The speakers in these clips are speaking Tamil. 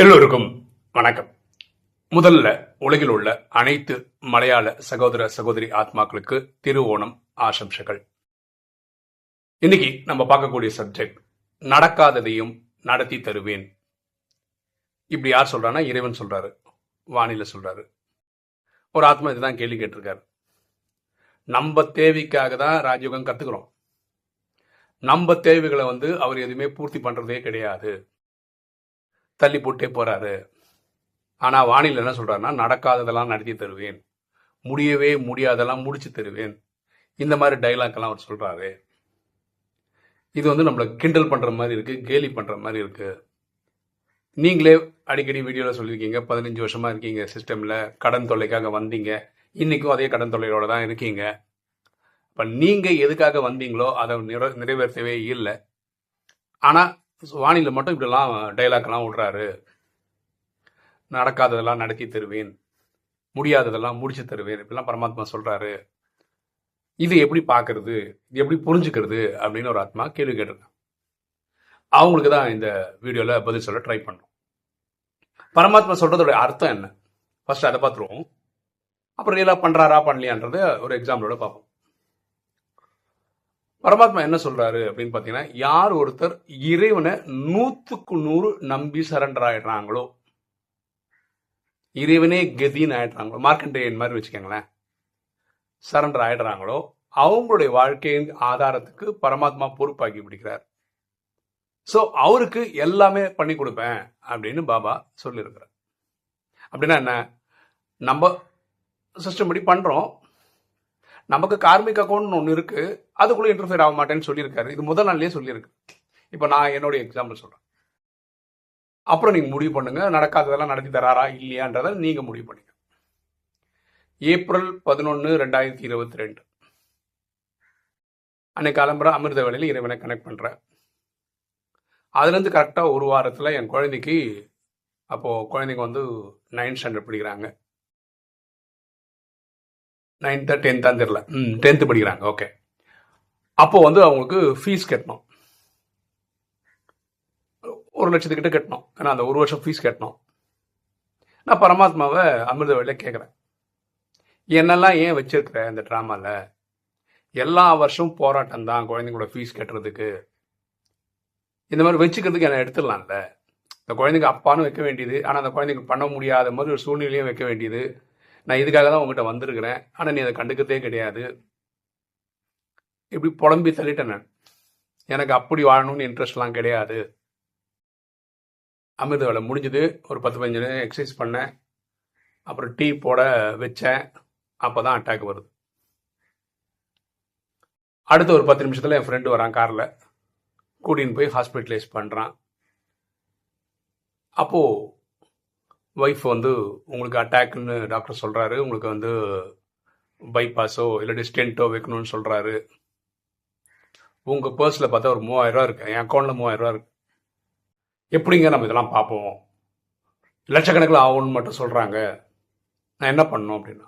எல்லோருக்கும் வணக்கம். முதல்ல உலகில் உள்ள அனைத்து மலையாள சகோதர சகோதரி ஆத்மாக்களுக்கு திருவோணம் ஆசம்சகள் இன்னைக்கு நம்ம பார்க்கக்கூடிய சப்ஜெக்ட் நடக்காததையும் நடத்தி தருவேன். இப்படி யார் சொல்றான்னா இறைவன் சொல்றாரு. வானிலை சொல்றாரு. ஒரு ஆத்மா இதுதான் கேள்வி கேட்டிருக்காரு. நம்ம தேவைக்காக தான் ராஜயோகம் கத்துக்கிறோம். நம்ம தேவைகளை வந்து அவர் எதுவுமே பூர்த்தி பண்றதே கிடையாது. தள்ளி போட்டே போறாரு. ஆனா வானிலை என்ன சொல்றாருன்னா நடக்காததெல்லாம் நடத்தி தருவேன். முடியவே முடியாதெல்லாம் முடிச்சு தருவேன். இந்த மாதிரி டைலாக் எல்லாம் அவர் சொல்றாரு. இது வந்து நம்மள கிண்டல் பண்ற மாதிரி இருக்கு கேலி பண்ற மாதிரி இருக்கு. நீங்களே அடிக்கடி வீடியோவில் சொல்லியிருக்கீங்க பதினஞ்சு வருஷமா இருக்கீங்க சிஸ்டமில் கடன் தொல்லைக்காக வந்தீங்க. இன்றைக்கும் அதே கடன் தொல்லையோட தான் இருக்கீங்க. இப்போ நீங்கள் எதுக்காக வந்தீங்களோ அதை நிற நிறைவேற்றவே இல்லை. ஆனால் வானிலை மட்டும் இப்படிலாம் டைலாக்லாம் விடுறாரு நடக்காததெல்லாம் நடத்தி தருவேன். முடியாததெல்லாம் முடிச்சு தருவேன். இப்படிலாம் பரமாத்மா சொல்கிறாரு இது எப்படி பார்க்கறது? இது எப்படி புரிஞ்சுக்கிறது? அப்படின்னு ஒரு ஆத்மா கேள்வி கேட்டிருக்கேன். அவங்களுக்கு தான் இந்த வீடியோவில் பதில் சொல்ல ட்ரை பண்ணோம். பரமாத்மா சொல்கிறதோட அர்த்தம் என்ன? ஃபர்ஸ்ட் அதை பார்த்துருவோம். அப்புறம் ரியலாக பண்ணுறாரா பண்ணலையான்றத ஒரு எக்ஸாம்பிளோட பார்ப்போம். பரமாத்மா என்ன சொல்றாரு அப்படின்னு பாத்தீங்கன்னா யார் ஒருத்தர் இறைவனை நூத்துக்கு நூறு நம்பி சரண்டர் ஆயிடுறாங்களோ இறைவனே கதின்னு ஆயிடுறாங்களோ மார்க்கண்டேயன் மாதிரி வச்சுக்கோங்களேன் சரண்டர் ஆயிடுறாங்களோ அவங்களுடைய வாழ்க்கையின் ஆதாரத்துக்கு பரமாத்மா பொறுப்பாக்கி பிடிக்கிறார். ஸோ அவருக்கு எல்லாமே பண்ணி கொடுப்பேன் அப்படின்னு பாபா சொல்லியிருக்கிறார். அப்படின்னா என்ன? நம்ம சிஸ்டம் படி பண்றோம். நமக்கு கார்மிக் அக்கௌண்ட்னு ஒன்று இருக்குது அதுக்குள்ளே இன்டர்ஃபியர் ஆக மாட்டேன்னு சொல்லியிருக்காரு. இது முதல் நாள்லயே சொல்லியிருக்கு. இப்போ நான் என்னுடைய எக்ஸாம்பிள் சொல்கிறேன் அப்புறம் நீங்கள் முடிவு பண்ணுங்கள் நடக்காததெல்லாம் நடத்தி தராரா இல்லையான்றதை நீங்கள் முடிவு பண்ணுங்க. ஏப்ரல் பதினொன்று ரெண்டாயிரத்தி இருபத்தி ரெண்டு அன்னைக்கு கிளம்புற அமிர்த வேலையில் இறைவனை கனெக்ட் பண்ணுறேன் அதுலேருந்து கரெக்டாக ஒரு வாரத்தில் என் குழந்தைக்கு அப்போது குழந்தைங்க வந்து நைன்த் ஸ்டாண்டர்ட் படிக்கிறாங்க. நைன்த்தா டென்த்தான் தெரில ம் டென்த்து படிக்கிறாங்க. ஓகே அப்போ வந்து அவங்களுக்கு ஃபீஸ் கட்டணும். ஒரு லட்சத்துக்கிட்ட கட்டணும். ஏன்னா அந்த ஒரு வருஷம் ஃபீஸ் கட்டணும். நான் பரமாத்மாவை அமிர்த வழியில கேட்குறேன். என்னெல்லாம் ஏன் வச்சிருக்கிற இந்த ட்ராமாவில் எல்லா வருஷமும் போராட்டம் தான் குழந்தைங்களோட ஃபீஸ் கட்டுறதுக்கு. இந்த மாதிரி வச்சுக்கிறதுக்கு என்ன எடுத்துடலாம்ல. இந்த குழந்தைங்க அப்பான்னு வைக்க வேண்டியது ஆனால் அந்த குழந்தைங்க பண்ண முடியாத மாதிரி ஒரு சூழ்நிலையும் வைக்க வேண்டியது. நான் இதுக்காக தான் உங்ககிட்ட வந்திருக்கிறேன். ஆனால் நீ அதை கண்டுக்கிறதே கிடையாது. இப்படி புலம்பி தள்ளிட்டேன் நான். எனக்கு அப்படி வாழணும்னு இன்ட்ரெஸ்ட்லாம் கிடையாது. அமிர்த வேலை முடிஞ்சது. ஒரு பத்து பதினஞ்சு நிமிஷம் எக்ஸசைஸ் பண்ணேன். அப்புறம் டீ போட வச்சேன். அப்போ தான் அட்டாக் வருது. அடுத்த ஒரு பத்து நிமிஷத்தில் என் ஃப்ரெண்டு வரான் காரில். கூட்டின்னு போய் ஹாஸ்பிட்டலைஸ் பண்ணுறான் அப்போது ஒய்ஃப் வந்து உங்களுக்கு அட்டாக்னு டாக்டர் சொல்கிறாரு உங்களுக்கு வந்து பைபாஸோ இல்லாட்டி ஸ்டென்ட்டோ வைக்கணும்னு சொல்கிறாரு உங்கள் பர்ஸில் பார்த்தா ஒரு மூவாயிரரூவா இருக்குது என் அக்கௌண்ட்டில் மூவாயிரரூவா இருக்குது எப்படிங்க நம்ம இதெல்லாம் பார்ப்போம்? லட்சக்கணக்கில் ஆகும்னு மட்டும் சொல்கிறாங்க நான் என்ன பண்ணணும் அப்படின்னா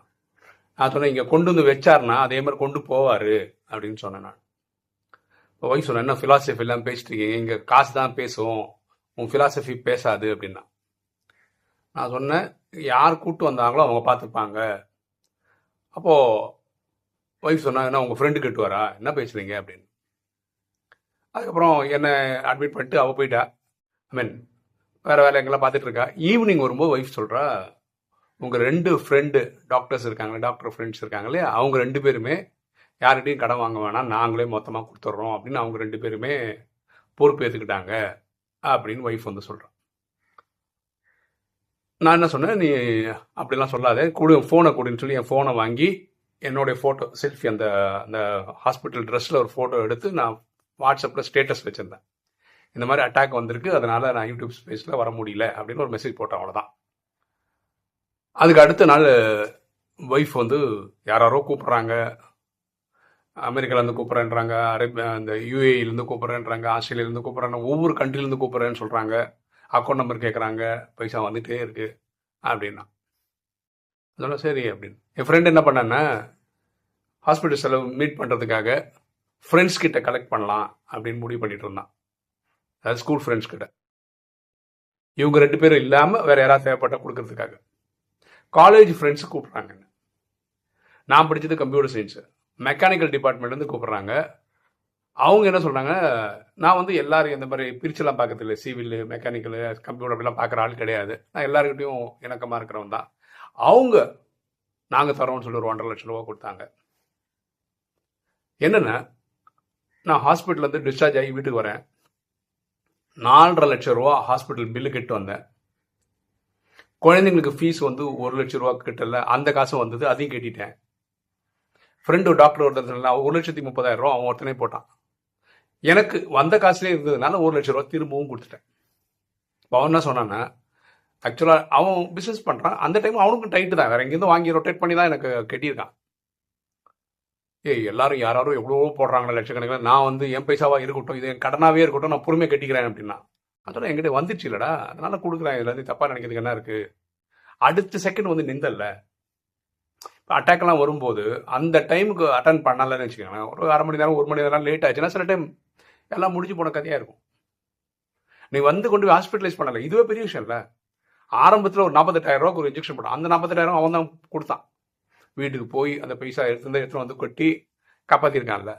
நான் சொன்னேன் இங்கே கொண்டு வந்து வச்சார்னா அதே மாதிரி கொண்டு போவார். அப்படின்னு சொன்னேன் நான். இப்போ ஒய்ஃப் சொன்னேன் என்ன ஃபிலாசபி எல்லாம் பேசிட்டு இருக்கீங்க? இங்கே காசு தான் பேசுவோம். உன் ஃபிலாசபி பேசாது அப்படின்னா. நான் சொன்னேன் யார் கூட்டு வந்தாங்களோ அவங்க பார்த்துப்பாங்க. அப்போது ஒய்ஃப் சொன்னாங்கன்னா உங்கள் ஃப்ரெண்டு வரா? என்ன பேசுறீங்க? அப்படின்னு. அதுக்கப்புறம் என்னை அட்மிட் பண்ணிட்டு அவள் போயிட்டா. ஐ மீன் வேறு வேலைங்கெல்லாம் பார்த்துட்டு இருக்கா? ஈவினிங் வரும்போது ஒய்ஃப் சொல்கிறா உங்கள் ரெண்டு ஃப்ரெண்டு டாக்டர்ஸ் இருக்காங்க டாக்டர் ஃப்ரெண்ட்ஸ் இருக்காங்களே அவங்க ரெண்டு பேருமே யார்கிட்டையும் கடன் வாங்க வேணாம் நாங்களே மொத்தமாக கொடுத்துட்றோம் அப்படின்னு அவங்க ரெண்டு பேருமே பொறுப்பு ஏற்றுக்கிட்டாங்க அப்படின்னு ஒய்ஃப் வந்து சொல்கிறான் நான் என்ன சொன்னேன் நீ அப்படிலாம் சொல்லாதே. கொடு ஃபோனை கொடுன்னு சொல்லி என் ஃபோனை வாங்கி என்னுடைய ஃபோட்டோ செல்ஃபி அந்த அந்த ஹாஸ்பிட்டல் ட்ரெஸ்ஸில் ஒரு ஃபோட்டோ எடுத்து நான் வாட்ஸ்அப்பில் ஸ்டேட்டஸ் வச்சுருந்தேன். இந்த மாதிரி அட்டாக் வந்திருக்கு அதனால் நான் யூடியூப் ஸ்பேஸில் வர முடியல அப்படின்னு ஒரு மெசேஜ் போட்டேன் அவ்வளோதான் அதுக்கு அடுத்த நாள் ஒய்ஃப் வந்து யாராரோ கூப்பிட்றாங்க. அமெரிக்காலேருந்து கூப்பிட்றேன்றாங்க அரேபியா அந்த யூஏஇலேருந்து கூப்பிட்றேன்றாங்க ஆஸ்திரேலியாலேருந்து கூப்பிட்றாங்க ஒவ்வொரு கண்ட்ரிலேருந்து கூப்பிட்றேன்னு சொல்கிறாங்க அக்கௌண்ட் நம்பர் கேட்குறாங்க பைசா வந்துகிட்டே இருக்குது அப்படின்னா. அதெல்லாம் சரி அப்படின்னு. என் ஃப்ரெண்ட் என்ன பண்ணான்னா ஹாஸ்பிட்டல் செலவு மீட் பண்ணுறதுக்காக ஃப்ரெண்ட்ஸ் கிட்ட கலெக்ட் பண்ணலாம் அப்படின்னு முடிவு பண்ணிட்டு இருந்தான். அதாவது ஸ்கூல் ஃப்ரெண்ட்ஸ் கிட்ட. இவங்க ரெண்டு பேரும் இல்லாமல் வேற யாராவது தேவைப்பட்டால் கொடுக்கறதுக்காக. காலேஜ் ஃப்ரெண்ட்ஸ் கூப்பிட்றாங்க. நான் படித்தது கம்ப்யூட்டர் சயின்ஸ் மெக்கானிக்கல் டிபார்ட்மெண்ட்லேருந்து கூப்பிட்றாங்க. அவங்க என்ன சொல்கிறாங்க நான் வந்து எல்லாரும் இந்த மாதிரி பிரிச்செல்லாம் பார்க்கறதில்ல. சிவில் மெக்கானிக்கல் கம்ப்யூட்டர் அப்படிலாம் பார்க்குற ஆள் கிடையாது. நான் எல்லாருக்கிட்டையும் இணக்கமாக இருக்கிறவன் தான். அவங்க நாங்கள் தரோம்னு சொல்லி ஒரு ஒன்றரை லட்சம் ரூபா கொடுத்தாங்க. என்னென்ன நான் ஹாஸ்பிட்டல்லேருந்து டிஸ்சார்ஜ் ஆகி வீட்டுக்கு வரேன். நாலரை லட்சம் ரூபா ஹாஸ்பிட்டல் பில்லு கட்டு வந்தேன். குழந்தைங்களுக்கு ஃபீஸ் வந்து ஒரு லட்சம் ரூபா கிட்டல அந்த காசும் வந்தது அதையும் கட்டிட்டேன். ஃப்ரெண்டு டாக்டர் ஒருத்தர் சொன்னா, ஒரு லட்சத்தி முப்பதாயிரம் ரூபா அவன் ஒருத்தனே போட்டான். எனக்கு வந்த காசுலேயே இருந்ததுனால ஒரு லட்சம் ரூபா திரும்பவும் கொடுத்துட்டேன். இப்போ அவன் என்ன சொன்னான்னா ஆக்சுவலாக அவன் பிஸ்னஸ் பண்ணுறான் அந்த டைம் அவனுக்கும் டைட்டு தான். வேற எங்கேருந்து வாங்கி ரொட்டேட் பண்ணி தான் எனக்கு கட்டியிருக்கான். ஏய் எல்லாரும் யாராரும் எவ்வளோ போடுறாங்களே லட்சக்கணக்கில். நான் வந்து என் பைசாவாக இருக்கட்டும் இது என் கடனாகவே இருக்கட்டும் நான் பொறுமையாக கட்டிக்கிறேன் அப்படின்னா. அதோட என்கிட்ட வந்துச்சு இல்லடா. அதனால கொடுக்குறேன். இதில் இருந்து தப்பாக நினைக்கிறதுக்கு என்ன இருக்குது அடுத்த செகண்ட் வந்து நிந்தல்ல இப்போ அட்டாக்லாம் வரும்போது அந்த டைமுக்கு அட்டன் பண்ணலன்னு வச்சுக்கோங்களேன். ஒரு அரை மணி நேரம் ஒரு மணி நேரம் லேட் ஆச்சுன்னா சில டைம் எல்லாம் முடிஞ்சு போன கதையாக இருக்கும். நீ வந்து கொண்டு போய் ஹாஸ்பிட்டலைஸ் பண்ணலை. இதுவே பெரிய விஷயம் இல்லை. ஆரம்பத்தில் ஒரு நாற்பத்தெட்டாயிரம் ரூபா ஒரு இன்ஜெக்ஷன் போட்டான். அந்த நாற்பத்தெட்டாயிரம் அவன் தான் கொடுத்தான். வீட்டுக்கு போய் அந்த பைசா எடுத்து எடுத்துகிட்டு வந்து கொட்டி காப்பாற்றிருக்கான்ல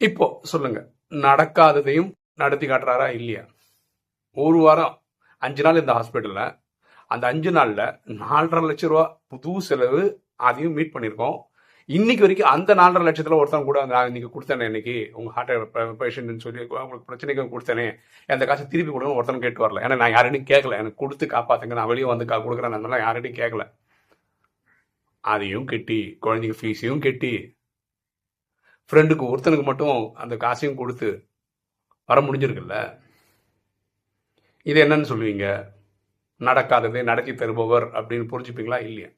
இப்போ சொல்லுங்க. நடக்காததையும் நடத்தி காட்டுறாரா இல்லையா? ஒரு வாரம் அஞ்சு நாள் இந்த ஹாஸ்பிட்டலில் அந்த அஞ்சு நாளில் நாலரை லட்சம் ரூபா புது செலவு அதையும் மீட் பண்ணியிருக்கோம் இன்னைக்கு வரைக்கும் அந்த நாலரை லட்சத்துல ஒருத்தன் கூட நான் இன்னைக்கு கொடுத்தேனே இன்னைக்கு உங்க ஹார்ட் பேஷண்ட்னு சொல்லி உங்களுக்கு பிரச்சனைக்கு கொடுத்தேனே அந்த காசை திருப்பி கொடுங்க ஒருத்தன் கேட்டு வரல. ஏன்னா நான் யார்கிட்டையும் கேட்கல. எனக்கு கொடுத்து காப்பாத்துங்க நான் வெளியே வந்து கா- கொடுக்குறேன் அதனால மாதிரிலாம் யார்கிட்டையும் கேட்கல. அதையும் கெட்டி குழந்தைங்க ஃபீஸையும் கெட்டி ஃப்ரெண்டுக்கு ஒருத்தனுக்கு மட்டும் அந்த காசையும் கொடுத்து வர முடிஞ்சிருக்குல்ல? இது என்னன்னு சொல்லுவீங்க? நடக்காததை நடத்தி தருபவர் அப்படின்னு புரிஞ்சுப்பீங்களா? இல்லையா?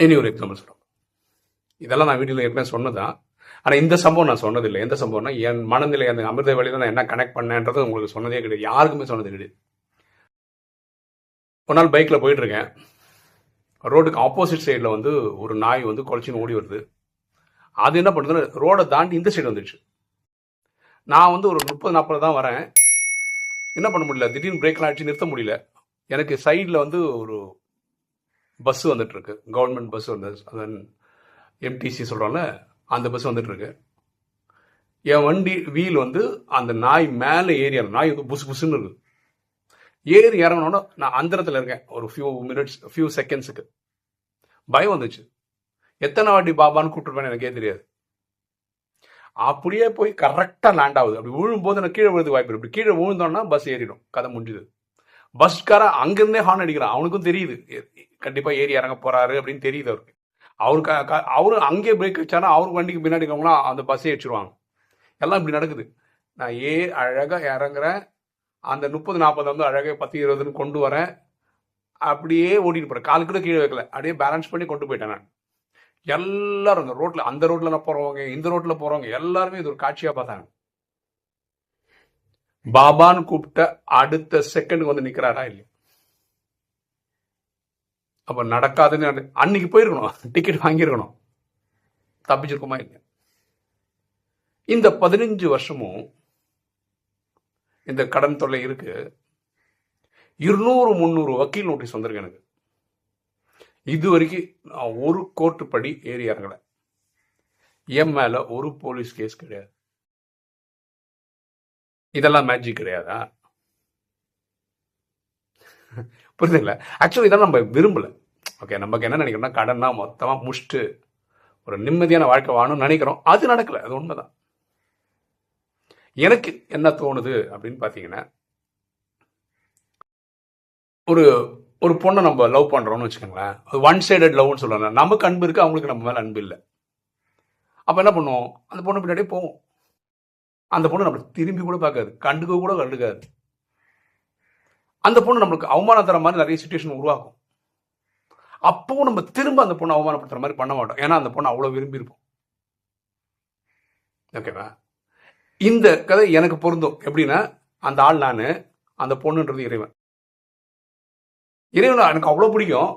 இனி ஒரு எக்ஸாம்பிள் சொல்கிறோம் இதெல்லாம் நான் வீட்டில் ஏற்கனவே சொன்னதான் ஆனால் இந்த சம்பவம் நான் சொன்னதில்லை. எந்த சம்பவம்னா என் மனநிலை அந்த அமிர்த வழியில் நான் என்ன கனெக்ட் பண்ணேன்றது உங்களுக்கு சொன்னதே கிடையாது. யாருக்குமே சொன்னது கிடையாது. ஒரு நாள் பைக்கில் போயிட்டுருக்கேன். ரோடுக்கு ஆப்போசிட் சைடில் வந்து ஒரு நாய் வந்து குழச்சின்னு ஓடி வருது. அது என்ன பண்ணுதுன்னா ரோடை தாண்டி இந்த சைடு வந்துடுச்சு நான் வந்து ஒரு முப்பது நாற்பது தான் வரேன். என்ன பண்ண முடியல? திடீர்னு பிரேக்லாம் அடிச்சு நிறுத்த முடியல. எனக்கு சைடில் வந்து ஒரு பஸ் வந்துட்டுருக்கு. கவர்மெண்ட் பஸ் வந்து அதன் எம்டிசி சொல்கிறோம்ல அந்த பஸ் வந்துட்டுருக்கு. என் வண்டி வீல் வந்து அந்த நாய் மேலே ஏறி நாய் வந்து புசு புசுன்னு இருக்கு. ஏறி இறங்கினோட நான் அந்தரத்தில் இருக்கேன். ஒரு ஃபியூ மினிட்ஸ் ஃபியூ செகண்ட்ஸுக்கு பயம் வந்துச்சு. எத்தனை வாட்டி பாபான்னு கூப்பிட்டுருப்பேன்னு எனக்கே தெரியாது. அப்படியே போய் கரெக்டாக லேண்ட் ஆகுது. அப்படி விழும்போது நான் கீழே விழுது வாய்ப்பு இப்படி கீழே விழுந்தோன்னா பஸ் ஏறிடும். கதை முடிஞ்சுது. பஸ்காரன் அங்கிருந்தே ஹார்ன் அடிக்கிறான். அவனுக்கும் தெரியுது. கண்டிப்பா ஏறி இறங்க போறாரு அப்படின்னு தெரியுது அவருக்கு. அவருக்கு அவரு அங்கேயே பிரேக் வச்சாரா அவருக்கு வண்டிக்கு பின்னாடி இருக்கவங்களா அந்த பஸ்ஸே அடிச்சிருவாங்க எல்லாம் இப்படி நடக்குது. நான் ஏ அழகா இறங்குறேன். அந்த முப்பது நாற்பது வந்து அழகாக பத்து இருபதுன்னு கொண்டு வரேன். அப்படியே ஓடிட்டு போறேன். கால் கூட கீழே வைக்கல. அப்படியே பேலன்ஸ் பண்ணி கொண்டு போயிட்டேன் நான். எல்லாரும் அந்த ரோட்ல அந்த ரோட்ல நான் போறவங்க இந்த ரோட்ல போறவங்க எல்லாருமே இது ஒரு காட்சியா பார்த்தாங்க. பாபான்னு கூப்பிட்ட அடுத்த செகண்ட் வந்து நிக்கிறாரா இல்லையா? அப்ப நடக்காதுன்னு அன்னைக்கு போயிருக்கணும். டிக்கெட் வாங்கியிருக்கணும். தப்பிச்சிருக்குமா இல்லையா? இந்த பதினஞ்சு வருஷமும் இந்த கடன் தொல்லை இருக்கு. இருநூறு முந்நூறு வக்கீல் நோட்டீஸ் வந்திருக்கு எனக்கு. இது வரைக்கும் நான் ஒரு கோர்ட்டு படி ஏறி இறங்கல. என் மேல ஒரு போலீஸ் கேஸ் கிடையாது. இதெல்லாம் மேஜிக் கிடையாதா? புரியுதுங்களா ஆக்சுவலி இதெல்லாம் நம்ம விரும்பல. ஓகே நமக்கு என்ன நினைக்கிறோம்னா கடன்னா மொத்தமாக முஷ்டு ஒரு நிம்மதியான வாழ்க்கை வாழணும்னு நினைக்கிறோம். அது நடக்கலை. அது உண்மைதான். எனக்கு என்ன தோணுது அப்படின்னு பார்த்தீங்கன்னா ஒரு ஒரு பொண்ணை நம்ம லவ் பண்ணுறோம்னு வச்சுக்கோங்களேன். அது ஒன் சைடட் லவ்னு சொல்லலாம் நமக்கு அன்பு இருக்குது அவங்களுக்கு நம்ம மேலே அன்பு இல்லை. அப்போ என்ன பண்ணுவோம்? அந்த பொண்ணு பின்னாடியே போவோம். அந்த பொண்ணு நம்மளை திரும்பி கூட பார்க்காது. கண்டுக்க கூட கண்டுக்காது. அந்த பொண்ணு நம்மளுக்கு அவமானம் தர மாதிரி நிறைய சுச்சுவேஷன் உருவாக்கும். அப்பவும் நம்ம திரும்ப அந்த பொண்ணை அவமானப்படுத்துற மாதிரி பண்ண மாட்டோம். ஏன்னா அந்த பொண்ணு அவ்வளோ விரும்பி இருப்போம். ஓகேவா இந்த கதை எனக்கு பொருந்தும். எப்படின்னா அந்த ஆள் நான் அந்த பொண்ணுன்றது இறைவன். இறைவன் எனக்கு அவ்வளோ பிடிக்கும்.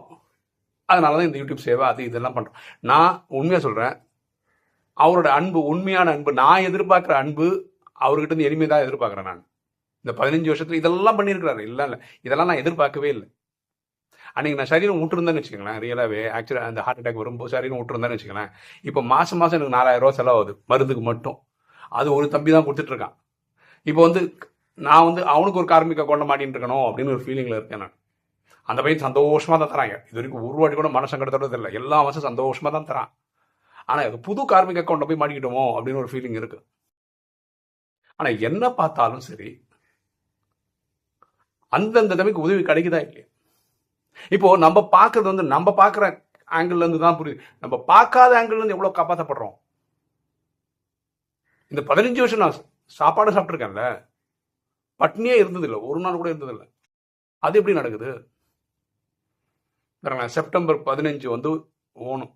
அதனால தான் இந்த யூடியூப் சேவை அது இதெல்லாம் பண்ணுறோம் நான் உண்மையாக சொல்கிறேன் அவரோட அன்பு உண்மையான அன்பு நான் எதிர்பார்க்குற அன்பு அவர்கிட்ட இருந்து தான் எதிர்பார்க்குறேன் நான். இந்த பதினஞ்சு வருஷத்துல இதெல்லாம் பண்ணியிருக்கிறாரு. இல்லை இல்லை. இதெல்லாம் நான் எதிர்பார்க்கவே இல்லை. அன்னைக்கு நான் சரீரம் விட்டுருந்தேன்னு வச்சுக்கோங்களேன் ரியலாகவே ஆக்சுவலாக அந்த ஹார்ட் அட்டாக் வரும்போது சரீரம் விட்டுருந்தேன்னு வச்சுக்கோங்களேன். இப்போ மாதம் மாதம் எனக்கு நாலாயிரம் ரூபா செலவாகுது. மருந்துக்கு மட்டும். அது ஒரு தம்பி தான் கொடுத்துட்ருக்கான் இப்போ வந்து நான் வந்து அவனுக்கு ஒரு கார்மிக்க கொண்ட மாட்டின்னு இருக்கணும் அப்படின்னு ஒரு ஃபீலிங்கில் இருக்கேன் நான். அந்த பையன் சந்தோஷமாக தான் தராங்க. இது வரைக்கும் ஒரு வாட்டி கூட மனசங்கடத்தோட இல்லை எல்லா மாதம் சந்தோஷமாக தான் தரான். ஆனால் அது புது கார்மிக அக்கௌண்ட்டை போய் மாட்டிக்கிட்டோமோ அப்படின்னு ஒரு ஃபீலிங் இருக்கு. ஆனால் என்ன பார்த்தாலும் சரி அந்தந்த தம்பிக்கு உதவி கிடைக்குதா இல்லையா? இப்போ நம்ம பார்க்கறது வந்து நம்ம பார்க்குற ஆங்கிள் இருந்து தான் புரியுது. நம்ம பார்க்காத ஆங்கிள் இருந்து எவ்வளோ காப்பாற்றப்படுறோம் இந்த பதினஞ்சு வருஷம் நான் சாப்பாடு சாப்பிட்ருக்கேன்ல பட்னியே இருந்ததில்லை ஒரு நாள் கூட இருந்ததில்லை. அது எப்படி நடக்குது? செப்டம்பர் பதினஞ்சு வந்து ஓணும்.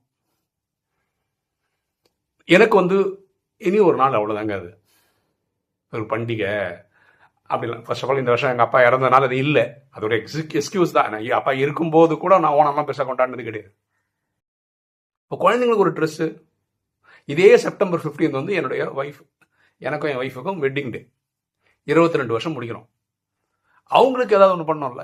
எனக்கு வந்து இனி ஒரு நாள் அவ்வளோதாங்க அது. ஒரு பண்டிகை. அப்படிலாம் ஃபர்ஸ்ட் ஆஃப் ஆல் இந்த வருஷம் எங்கள் அப்பா இறந்தனால அது இல்லை. அது ஒரு எக்ஸிக் எக்ஸ்கியூஸ் தான். நான் அப்பா இருக்கும்போது கூட நான் ஓனம்லாம் பெருசாக கொண்டாடினது கிடையாது. இப்போ குழந்தைங்களுக்கு ஒரு ட்ரெஸ்ஸு இதே செப்டம்பர் 15 வந்து என்னுடைய ஒய்ஃப் எனக்கும் என் ஒய்ஃபுக்கும் வெட்டிங் டே இருபத்தி ரெண்டு வருஷம் முடிக்கிறோம். அவங்களுக்கு ஏதாவது ஒன்று பண்ணோம்ல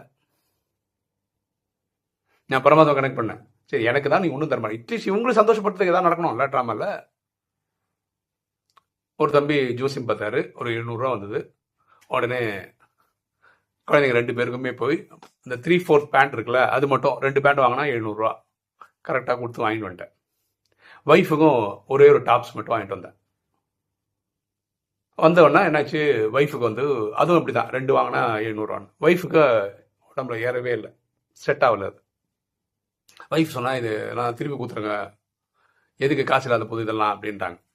நான் பரமாத்மா கனெக்ட் பண்ணேன். சரி எனக்கு தான் நீ ஒன்றும் தர இட்லீஸ்ட் இவங்களும் சந்தோஷப்படுறதுக்கு ஏதாவது நடக்கணும்ல ட்ராமாவில் ஒரு தம்பி ஜோசியம் பார்த்தாரு. ஒரு எழுநூறுவா வந்தது. உடனே குழந்தைங்க ரெண்டு பேருக்குமே போய் இந்த த்ரீ ஃபோர்த் பேண்ட் இருக்குல்ல அது மட்டும் ரெண்டு பேண்ட் வாங்கினா எழுநூறுவா கரெக்டாக கொடுத்து வாங்கிட்டு வந்துட்டேன். ஒய்ஃபுக்கும் ஒரே ஒரு டாப்ஸ் மட்டும் வாங்கிட்டு வந்தேன். வந்தவொடனே என்னாச்சு ஒய்ஃபுக்கு வந்து அதுவும் அப்படி தான் ரெண்டு வாங்கினா எழுநூறுவான்னு ஒய்ஃபுக்கு உடம்புல ஏறவே இல்லை. செட் ஆகல அது. ஒய்ஃப் சொன்னால் இது நான் திருப்பி கொடுத்துருங்க. எதுக்கு காசு இல்லாத போது இதெல்லாம்? அப்படின்ட்டாங்க.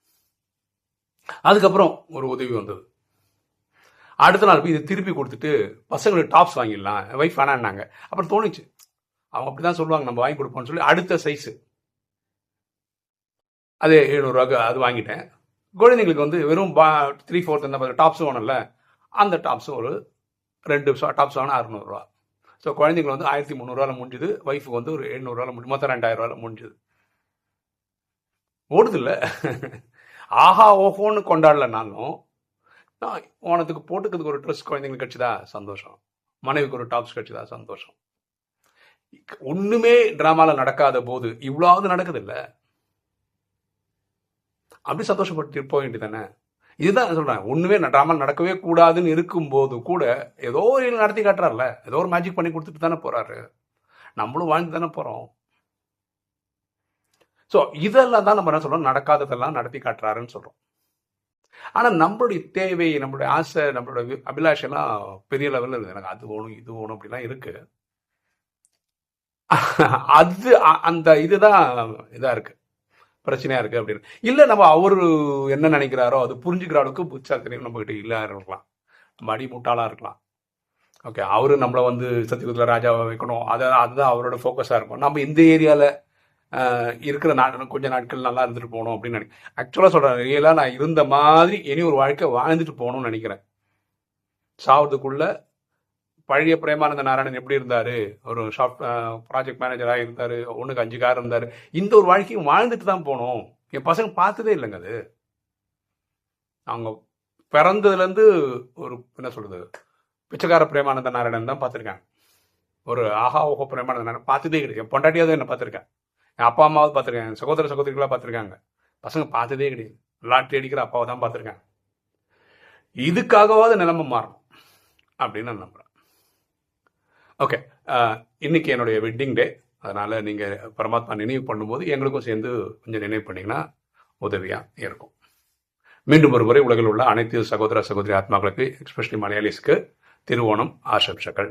அதுக்கப்புறம் ஒரு உதவி வந்தது. அடுத்த நாள் போய் இதை திருப்பி கொடுத்துட்டு பசங்களுக்கு டாப்ஸ் வாங்கிடலாம் ஒய்ஃப் வேணான்னாங்க. அப்புறம் தோணுச்சு. அவங்க அப்படி தான் சொல்லுவாங்க நம்ம வாங்கி கொடுப்போம்னு சொல்லி அடுத்த சைஸு அது எழுநூறுவாக்கு அது வாங்கிட்டேன். குழந்தைங்களுக்கு வந்து வெறும் பா த்ரீ ஃபோர்த் இந்த டாப்ஸும் வேணும்ல அந்த டாப்ஸும் ஒரு ரெண்டு டாப்ஸ் வாங்கினா அறுநூறுவா. ஸோ குழந்தைங்களுக்கு வந்து ஆயிரத்தி முந்நூறுவாவில் முடிஞ்சுது ஒய்ஃபுக்கு வந்து ஒரு எழுநூறுவாவில் முடிஞ்சு மொத்தம் ரெண்டாயிரம் முடிஞ்சுது. ஓடுதில்லை? ஆஹா ஓஹோன்னு கொண்டாடலனாலும் நான் ஓனத்துக்கு போட்டுக்கிறதுக்கு ஒரு ட்ரெஸ் குழந்தைங்களுக்கு கிடைச்சதா சந்தோஷம். மனைவிக்கு ஒரு டாப்ஸ் கிடைச்சதா சந்தோஷம். ஒண்ணுமே ட்ராமாவில் நடக்காத போது இவ்வளவு நடக்குது இல்லை அப்படி சந்தோஷப்பட்டு போக வேண்டியதானே இதுதான் சொல்கிறேன் சொல்றேன். ஒண்ணுமே டிராமா நடக்கவே கூடாதுன்னு இருக்கும்போது கூட ஏதோ ஒரு நடத்தி காட்டுறாருல ஏதோ ஒரு மேஜிக் பண்ணி கொடுத்துட்டு தானே போறாரு. நம்மளும் வாழ்ந்து தானே போறோம். ஸோ இதெல்லாம் தான் நம்ம என்ன சொல்றோம்? நடக்காததெல்லாம் நடத்தி காட்டுறாருன்னு சொல்றோம். ஆனா நம்மளுடைய தேவை நம்மளுடைய ஆசை நம்மளுடைய வி- அபிலாஷை எல்லாம் பெரிய லெவலில் இருக்கு எனக்கு அது வேணும் இது வேணும் அப்படிலாம் இருக்கு. அது அ- அந்த இதுதான் இதா இருக்கு. பிரச்சனையா இருக்கு அப்படின்னு. இல்ல நம்ம அவரு என்ன நினைக்கிறாரோ அது புரிஞ்சுக்கிற அளவுக்கு புத்தாத்திரியம் நம்ம கிட்ட இல்லா இருக்கலாம். நம்ம அடி முட்டாளா இருக்கலாம். ஓகே அவரு நம்மளை வந்து சத்தியகுதில ராஜாவை வைக்கணும். அதை அதுதான் அவரோட ஃபோக்கஸாக இருக்கும். நம்ம இந்த ஏரியாவில் இருக்கிற நாட் கொஞ்ச நாட்கள் நல்லா இருந்துட்டு போகணும் அப்படின்னு நினைக்கிறேன். ஆக்சுவலாக சொல்கிறேன் ரியலாக நான் இருந்த மாதிரி இனி ஒரு வாழ்க்கை வாழ்ந்துட்டு போகணும்னு நினைக்கிறேன். சாவதுக்குள்ள பழைய பிரேமானந்த நாராயணன் எப்படி இருந்தார்? ஒரு ஷாப் ப்ராஜெக்ட் மேனேஜராக இருந்தார் ஒன்றுக்கு அஞ்சு கார் இருந்தார். இந்த ஒரு வாழ்க்கையும் வாழ்ந்துட்டு தான் போகணும். என் பசங்க பார்த்ததே இல்லைங்க அது. அவங்க பிறந்ததுலேருந்து ஒரு என்ன சொல்கிறது பிச்சைக்கார பிரேமானந்த நாராயணன் தான் பார்த்துருக்கேன். ஒரு ஆஹா ஓஹோ பிரேமானந்த நாராயணன் பார்த்ததே கிடையாது. என் பொண்டாட்டியாவது என்ன பார்த்துருக்கேன் என் அப்பா அம்மாவது பார்த்துருக்கேன். சகோதர சகோதரிகளாக பார்த்துருக்காங்க. பசங்க பார்த்ததே கிடையாது. லாட்டரி அடிக்கிற அப்பாவை தான் பார்த்துருக்காங்க இதுக்காகவாவது நிலைமை மாறணும் அப்படின்னு நான் நம்புகிறேன் ஓகே இன்னைக்கு என்னுடைய வெட்டிங் டே அதனால் நீங்கள் பரமாத்மா நினைவு பண்ணும்போது எங்களுக்கும் சேர்ந்து கொஞ்சம் நினைவு பண்ணீங்கன்னா உதவியாக இருக்கும். மீண்டும் ஒரு முறை உலகில் உள்ள அனைத்து சகோதர சகோதரி ஆத்மாக்களுக்கு எக்ஸ்பெஷலி மலையாளிஸ்க்கு திருவோணம் ஆசம்சங்கள்